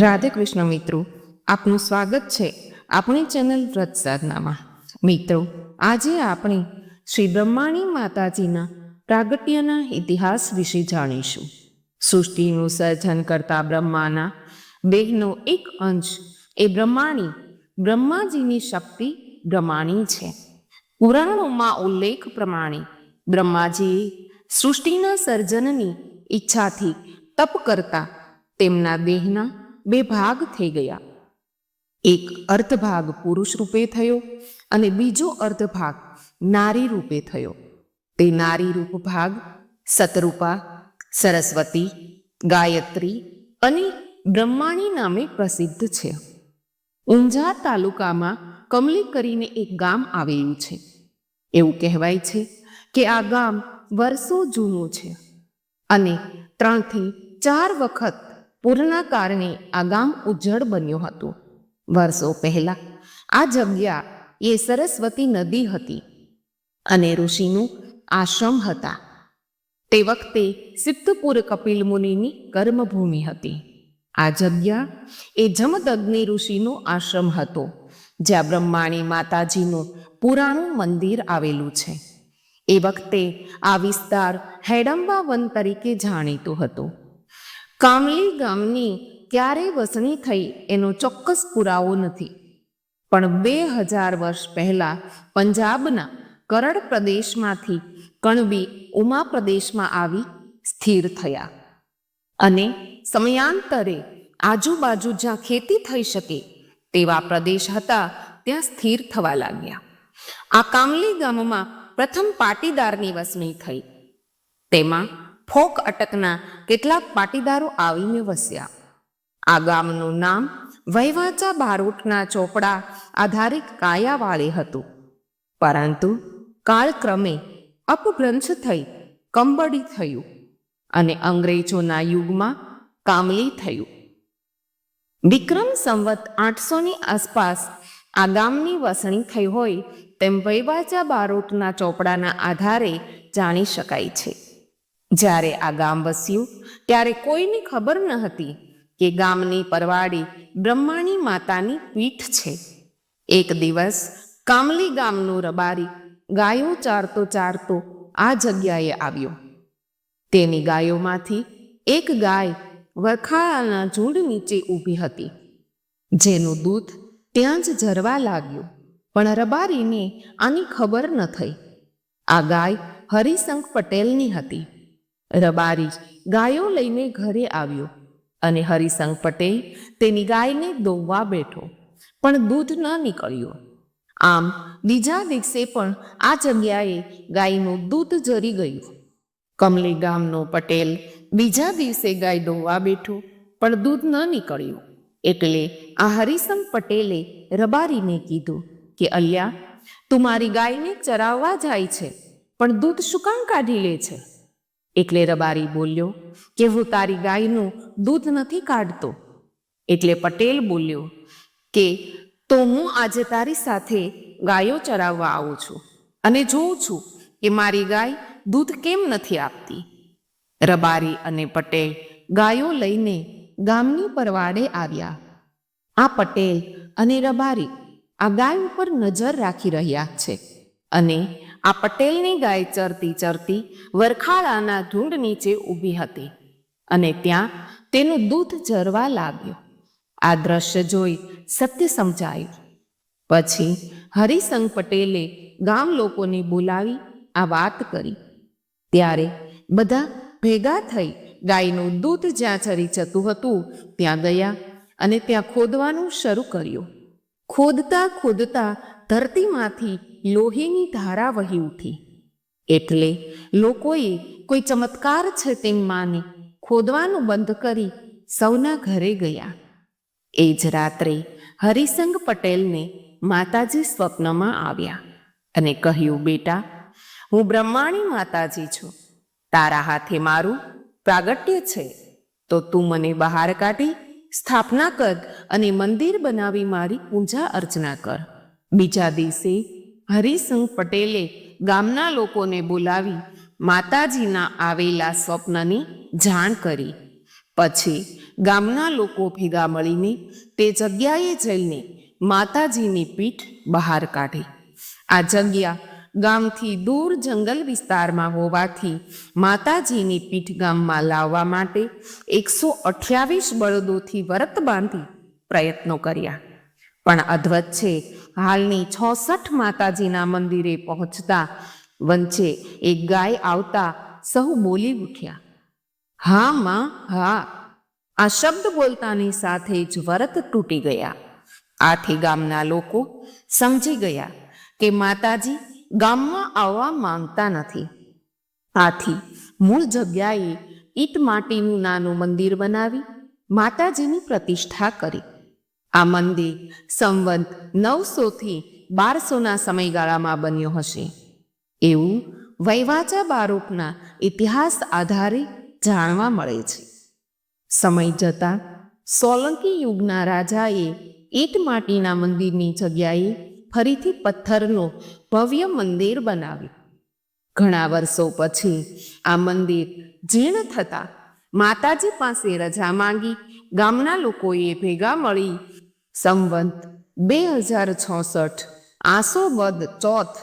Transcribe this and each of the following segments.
રાધે કૃષ્ણ મિત્રો, આપનું સ્વાગત છે આપણી ચેનલ વ્રત સાધનામાં મિત્રો, આજે આપણે શ્રી બ્રહ્માણી માતાજીના પ્રાગટ્યના ઇતિહાસ વિશે જાણીશું. સૃષ્ટિનું સર્જન કરતા બ્રહ્માના દેહનો એક અંશ એ બ્રહ્માણી, બ્રહ્માજીની શક્તિ બ્રહ્માણી છે. પુરાણોમાં ઉલ્લેખ પ્રમાણે બ્રહ્માજીએ સૃષ્ટિના સર્જનની ઈચ્છાથી તપ કરતા તેમના દેહના બે ભાગ થઈ ગયા. એક અર્ધભાગ પુરુષ રૂપે થયો અને બીજો અર્ધભાગ નારી રૂપે થયો. તે નારી રૂપ ભાગ સતરૂપા, સરસ્વતી, ગાયત્રી અને બ્રહ્માણી નામે પ્રસિદ્ધ છે. ઊંઝા તાલુકામાં કમલી કરીને એક ગામ આવેલું છે. એવું કહેવાય છે કે આ ગામ વર્ષો જૂનું છે અને ત્રણથી ચાર વખત પૂરના કારણે આ ગામ ઉજ્જડ બન્યું હતું. વર્ષો પહેલા આ જગ્યા એ સરસ્વતી નદી હતી અને ઋષિનું આશ્રમ હતા. તે વખતે સિદ્ધપુર કપિલ મુનિની કર્મભૂમિ હતી. આ જગ્યા એ જમદગ્નિ ઋષિનો આશ્રમ હતો, જ્યાં બ્રહ્માણી માતાજીનું પુરાણું મંદિર આવેલું છે. એ વખતે આ વિસ્તાર હેડંબા વન તરીકે જાણીતો હતો. કામલી ગામની ક્યારે વસણી થઈ એનો ચોક્કસ પુરાવો નથી. પણ બે હજાર વર્ષ પહેલાં પંજાબના કરડ પ્રદેશમાંથી કણબી ઉમા પ્રદેશમાં આવી સ્થિર થયા. અને સમયાંતરે આજુબાજુ જ્યાં ખેતી થઈ શકે તેવા પ્રદેશ હતા ત્યાં સ્થિર થવા લાગ્યા. આ કામલી ગામમાં પ્રથમ પાટીદારની વસણી થઈ. તેમાં ફોક અટકના કેટલાક પાટીદારો આવીને વસ્યા. આ ગામનું નામ વૈવાચા બારોટના ચોપડા આધારિત કાયાવાળી હતું. પરંતુ કાળક્રમે અપભ્રંશ થઈ કંબડી થયું અને અંગ્રેજોના યુગમાં કામલી થયું. વિક્રમ સંવત આઠસોની આસપાસ આ ગામની વસણી થઈ હોય તેમ વૈવાચા બારોટના ચોપડાના આધારે જાણી શકાય છે. જ્યારે આ ગામ વસ્યું, ત્યારે કોઈને ખબર ન હતી કે ગામની પરવાડી બ્રહ્માણી માતાની પીઠ છે. એક દિવસ કામલી ગામનું રબારી ગાયો ચારતો ચારતો આ જગ્યાએ આવ્યો. તેની ગાયોમાંથી એક ગાય વરખાળાના ઝૂંડ નીચે ઊભી હતી. જેનું દૂધ ત્યાં જ ઝરવા લાગ્યું, પણ રબારીને આની ખબર ન થઈ. આ ગાય હરિશંક પટેલની હતી. રબારી ગાયો લઈને ઘરે આવ્યો અને હરિશંખ પટેલ તેની ગાયને દોવવા બેઠો, પણ દૂધ ન નીકળ્યું. આમ બીજા દિવસે પણ આ જગ્યાએ ગાયનું દૂધ જરી ગયું. કમલી ગામનો પટેલ બીજા દિવસે ગાય દોવા બેઠો, પણ દૂધ ન નીકળ્યું. એટલે આ હરિસમ પટેલે રબારીને કીધું કે, અલ્યા, તું મારી ગાયને ચરાવવા જાય છે, પણ દૂધ શું કામ કાઢી લે છે? એટલે રબારી બોલ્યો, કે હું તારી ગાયનું દૂધ નથી કાઢતો? એટલે પટેલ બોલ્યો, કે તો હું આજે તારી સાથે ગાયો ચરાવવા આવું છું અને જોઉં છું કે મારી ગાય દૂધ કેમ નથી આપતી. રબારી અને પટેલ ગાયો લઈને ગામની પરવાડે આવ્યા. આ પટેલ અને રબારી આ ગાય ઉપર નજર રાખી રહ્યા છે અને આ પટેલની ગાય ચરતી ચરતી વરખાળાના ધૂંડ નીચે ઊભી હતી અને ત્યાં તેનું દૂધ ચરવા લાગ્યું. આ દ્રશ્ય જોઈ સત્ય સમજાયું. પછી હરિસંગ પટેલે ગામ લોકોને બોલાવી આ વાત કરી. ત્યારે બધા ભેગા થઈ ગાયનું દૂધ જ્યાં ચરી જતું હતું ત્યાં ગયા અને ત્યાં ખોદવાનું શરૂ કર્યું. ખોદતા ખોદતા ધરતીમાંથી લોહીની ધારા વહી ઉઠી. એટલે લોકોએ કોઈ ચમત્કાર છે તેમ માને, ખોદવાનું બંધ કરી સૌના ઘરે ગયા. એ જ રાત્રે હરિસંગ પટેલને માતાજી સ્વપ્નમાં આવ્યા અને કહ્યું, બેટા, હું બ્રહ્માણી માતાજી છું. તારા હાથે મારું પ્રાગટ્ય છે. તો તું મને બહાર કાઢી, સ્થાપના કર અને મંદિર બનાવી મારી પૂજા અર્ચના કર. બીજા દિવસે હરિસિંહ પટેલે ગામના લોકોને બોલાવી માતાજીના આવેલા સ્વપ્નની જાણ કરી. પછી ગામના લોકો ભેગા મળીને તે જગ્યાએ જઈને માતાજીની પીઠ બહાર કાઢી. આ જગ્યા ગામથી દૂર જંગલ વિસ્તારમાં હોવાથી માતાજીની પીઠ ગામમાં લાવવા માટે એકસો અઠ્યાવીસ બળદોથી વરત બાંધી પ્રયત્નો કર્યા. પણ છે હાલની છોસઠ માતાજીના મંદિરે પહોંચતા વંચે એક ગાય આવતા સહુ બોલી ઉઠ્યા. હા, માં, હા. આ શબ્દ બોલતાની સાથે જ વરત તૂટી ગયા. આથી ગામના લોકો સમજી ગયા કે માતાજી ગામમાં આવવા માંગતા નથી. આથી મૂળ જગ્યાએ ઈટ માટીનું નાનું મંદિર બનાવી માતાજીની પ્રતિષ્ઠા કરી. આ મંદિર સંવંત નવસોથી બારસોના સમયગાળામાં બન્યો હશે. એવું વૈવાચા બારોટના ઇતિહાસ આધારે જાણવા મળે છે. સમય જતાં સોલંકી યુગના રાજાએ ઈટ માટીના મંદિરની જગ્યાએ ફરીથી પથ્થરનું ભવ્ય મંદિર બનાવ્યું. ઘણા વર્ષો પછી આ મંદિર જીર્ણ થતાં માતાજી પાસે રજા માંગી ગામના લોકોએ ભેગા મળી સંવંત બે હજાર છોસઠ આસો વદ ચોથ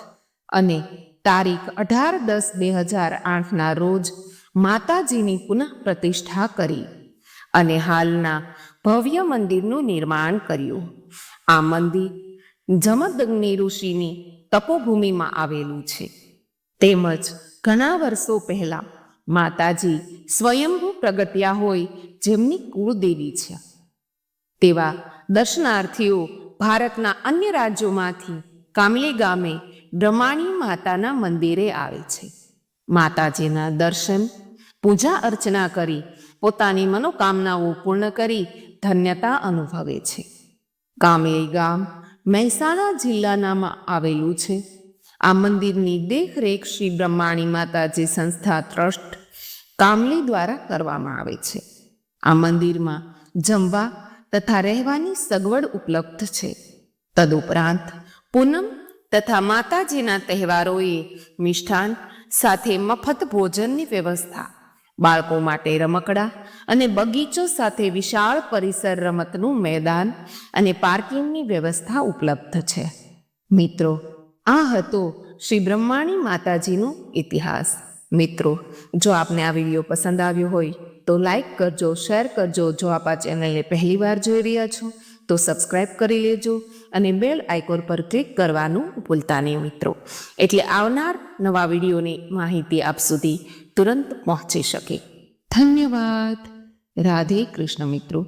અને તારીખ અઢાર દસ બે હજાર આઠના રોજ માતાજીની પુનઃ પ્રતિષ્ઠા કરી અને હાલના ભવ્ય મંદિરનું નિર્માણ કર્યું. આ મંદિર જમદગ્નિ ઋષિની તપોભૂમિમાં આવેલું છે. તેમજ ઘણા વર્ષો પહેલા માતાજી સ્વયંભૂ પ્રગટ્યા હોય જેમની કુળદેવી છે. તેવા દર્શનાર્થીઓ ભારતના અન્ય રાજ્યોમાંથી કામલી ગામે બ્રહ્માણી માતાના મંદિરે આવે છે. માતાજીના દર્શન, પૂજા અર્ચના કરી પોતાની મનોકામનાઓ પૂર્ણ કરી ધન્યતા અનુભવે છે. કામલી ગામ મહેસાણા જિલ્લાનામાં આવેલું છે. આ મંદિરની દેખરેખ શ્રી બ્રહ્માણી માતાજી સંસ્થા ટ્રસ્ટ કામલી દ્વારા કરવામાં આવે છે. આ મંદિરમાં જમવા તથા રહેવાની સગવડ ઉપલબ્ધ છે. તદુપરાંત, પૂનમ તથા માતાજીના તહેવારોએ મિષ્ઠાન સાથે મફત ભોજનની વ્યવસ્થા, બાળકો માટે રમકડા અને બગીચો સાથે વિશાળ પરિસર રમતનું મેદાન અને પાર્કિંગની વ્યવસ્થા ઉપલબ્ધ છે. મિત્રો, આ હતો શ્રી બ્રહ્માણી માતાજીનો ઇતિહાસ. મિત્રો, જો આપને આ વીડિયો પસંદ આવ્યો હોય તો લાઈક કરજો શેર કરજો. જો આપ આ ચેનલને પહેલીવાર જોઈ રહ્યા છો, તો સબસ્ક્રાઈબ કરી લેજો અને બેલ આઇકોન પર ક્લિક કરવાનું ભૂલતા નહીં મિત્રો. એટલે આવનાર નવા વિડીયોની માહિતી આપ સુધી તુરંત પહોંચી શકે. ધન્યવાદ. રાધે કૃષ્ણ મિત્રો.